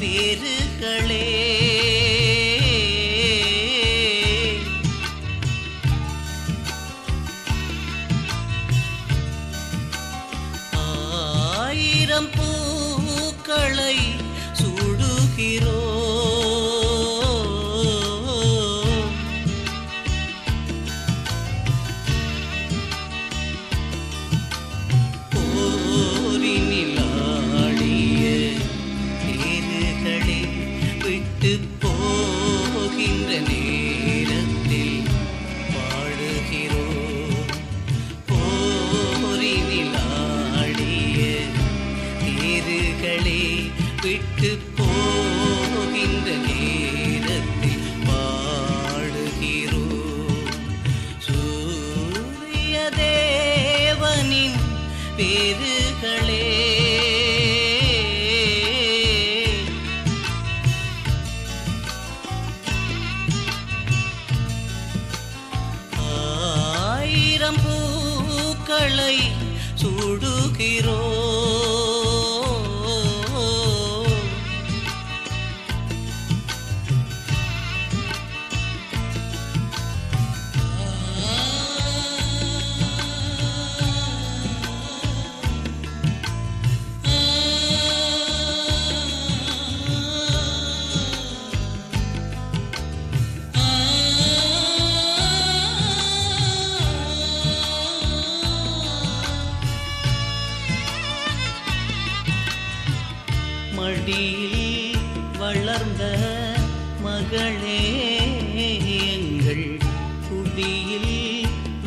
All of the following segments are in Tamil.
பேருகளே ஆயிரம் பூக்களை பேருகளே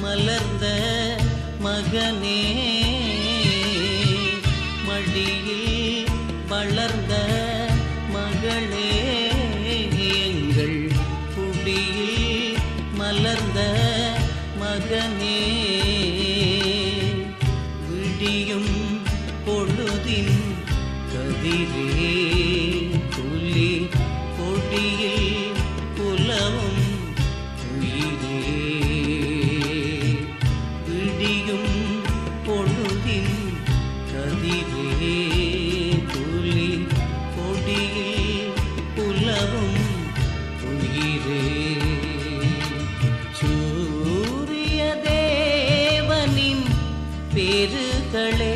மலர்ந்த மகனே மடியில் வளர்ந்த மகளே எங்கள் குடியில் மலர்ந்த மகனே விடியும் பொழுதின் கதிரே. உயிரே சூரிய தேவனின் பேருகளே.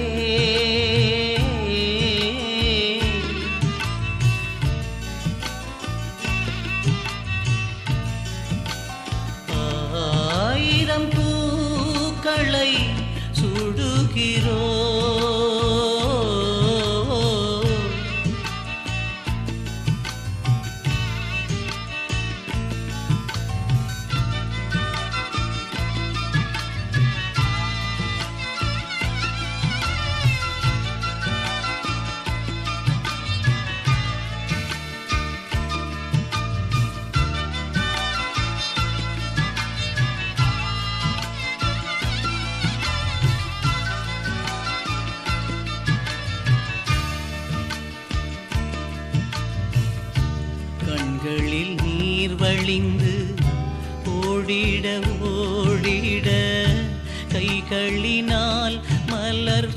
ஆயிரம் பூக்களை சுடுகிறோம். ஒளிந்து ஓடிட ஓடிட கைகளினால் மலர்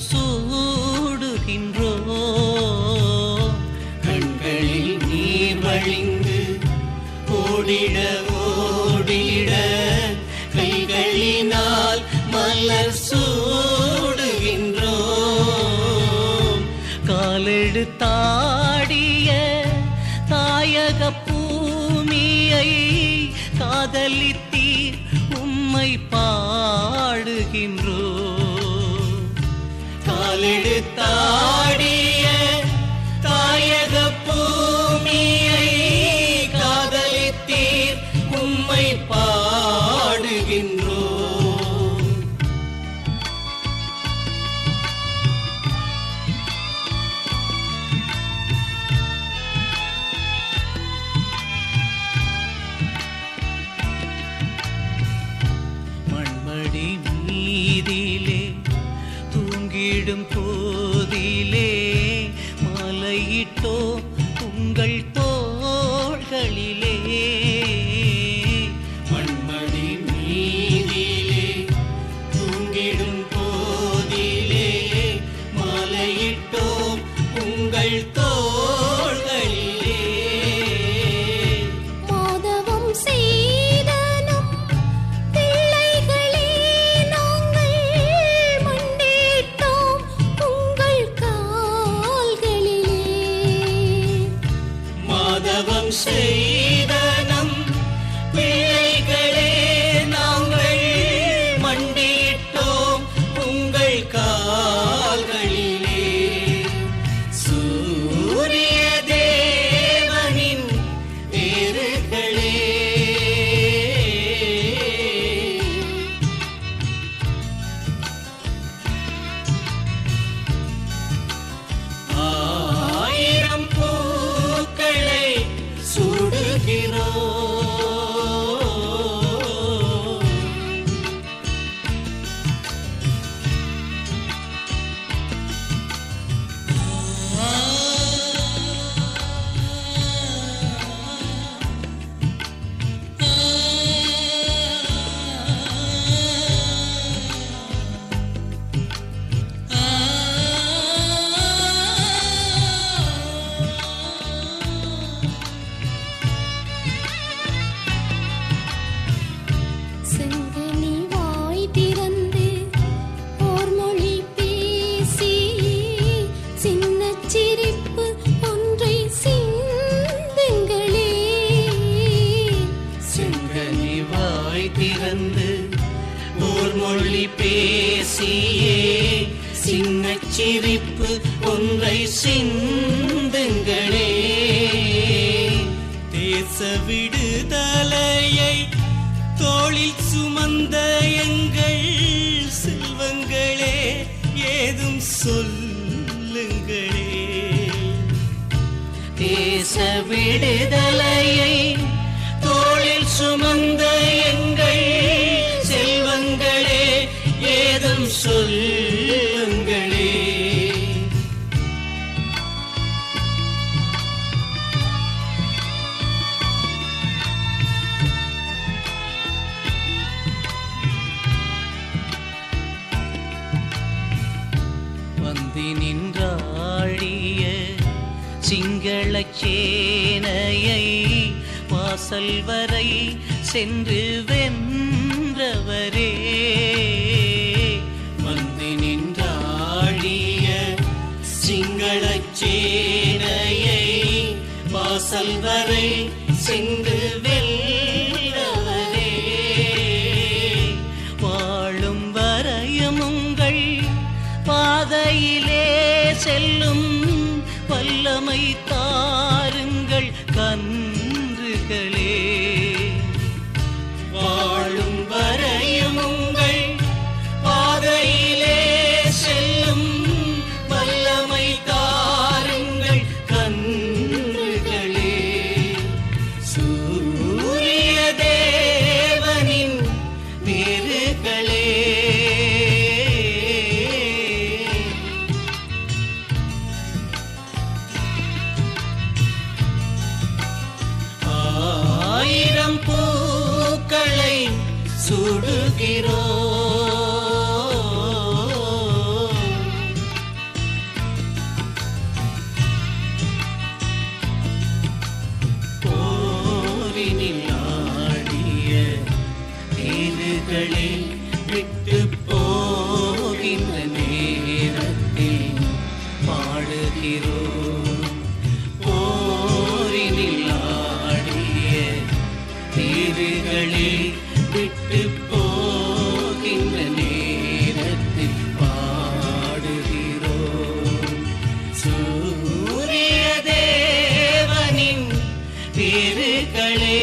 காதலித்தீர் உம்மை பாடுகின்றோ காலெடுத்தார் தூங்கிடும் போதிலே மலையிட்டோ உங்கள் தோள்களிலே. மண்மடி மீதிலே தூங்கிடும் போ say திறந்து ஓர் மொழி பேசியே. சின்ன சிரிப்பு ஒன்றை சிந்துங்களே. தேச விடுதலையை தோளில் சுமந்த எங்கள் செல்வங்களே ஏதும் சொல்லுங்களே. தேச விடுதலை சிங்களச் வாசல் வரை சென்று வென்றவரே. வந்து நின்றாழிய சிங்களச்சேனையை வாசல் வரை சென்று வெல்லவரே வாழும் வரையும் உங்கள் பாதையிலே செல்லும் வல்லமை சுடுகிறோ போரினில் ஆடிய தேர்களை விட்டு போகின்ற நேரத்தில் பாடுகிறோம். திருக்களே